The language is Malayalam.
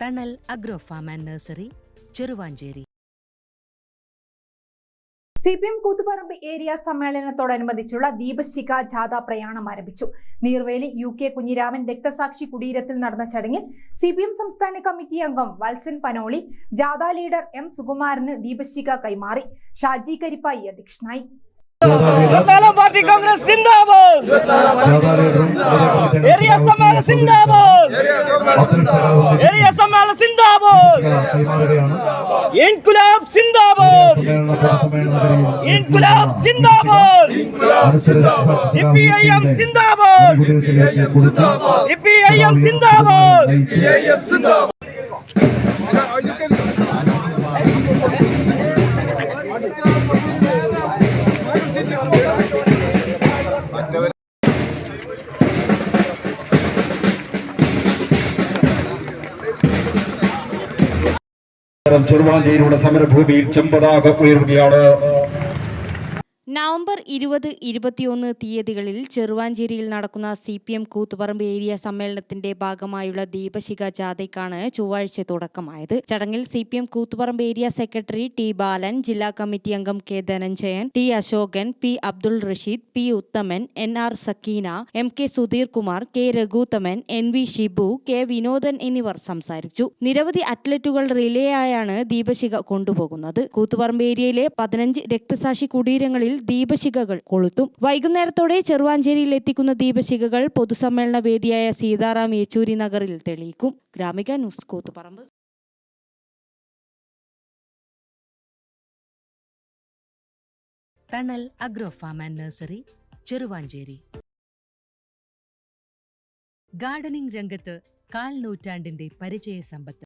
Thanal agro farm and nursery Cheruvancheri C P M Koothuparamba area സമ്മേളനത്തോടനുബന്ധിച്ചുള്ള ദീപശിഖ ജാഥ പ്രയാണം ആരംഭിച്ചു നീർവേലി യു കെ കുഞ്ഞിരാമൻ രക്തസാക്ഷി കുടീരത്തിൽ നടന്ന ചടങ്ങിൽ സി പി എം സംസ്ഥാന കമ്മിറ്റി അംഗം വത്സൻ പനോളി ജാഥ ലീഡർ എം സുകുമാരന് ദീപശിഖ കൈമാറി ഷാജി കരിപ്പായി അധ്യക്ഷനായി പാർട്ടി കോൺഗ്രസ് സിന്ദാബാദ്. ഏരിയ സമ്മേളനം സിന്ദാബാദ്. ഏരിയ സമ്മേളനം സിന്ദാബാദ്. ഇൻകുലാബ് സിന്ദാബാദ്. ഇൻകുലാബ് സിന്ദാബാദ്. സിപിഐഎം സിന്ദാബാദ്. സിപിഐഎം സിന്ദാബാദ്. ചെറുവാഞ്ചേരിയുടെ സമരഭൂമിയിൽ ചെമ്പതാക ഉയരുകയാണ് നവംബർ ഇരുപത് ഇരുപത്തിയൊന്ന് തീയതികളിൽ ചെറുവാഞ്ചേരിയിൽ നടക്കുന്ന C P M Koothuparamba area സമ്മേളനത്തിന്റെ ഭാഗമായുള്ള ദീപശിഖ ജാഥയ്ക്കാണ് ചൊവ്വാഴ്ച തുടക്കമായത്. ചടങ്ങിൽ സി പി എം കൂത്തുപറമ്പ് ഏരിയ സെക്രട്ടറി ടി ബാലൻ ജില്ലാ കമ്മിറ്റി അംഗം K Dhananjayan T Ashokan P Abdul Rasheed P Uthaman N R Sakeena M K Sudheer Kumar K Raghuthaman N V Shibu K Vinodan എന്നിവർ സംസാരിച്ചു. നിരവധി അത്ലറ്റുകൾ റിലേ ആയാണ് ദീപശിഖ കൊണ്ടുപോകുന്നത്. കൂത്തുപറമ്പ് ഏരിയയിലെ പതിനഞ്ച് രക്തസാക്ഷി കുടീരങ്ങളിൽ ദീപശിഖകൾ കൊളുത്തും. വൈകുന്നേരത്തോടെ ചെറുവാഞ്ചേരിയിൽ എത്തിക്കുന്ന ദീപശിഖകൾ പൊതുസമ്മേളന വേദിയായ സീതാറാം യെച്ചൂരി നഗറിൽ തെളിയിക്കും. Gramika news Koothuparamba. Thanal agro farm and nursery Cheruvancheri. Gardening രംഗത്ത് കാൽ നൂറ്റാണ്ടിന്റെ പരിചയ സമ്പത്ത്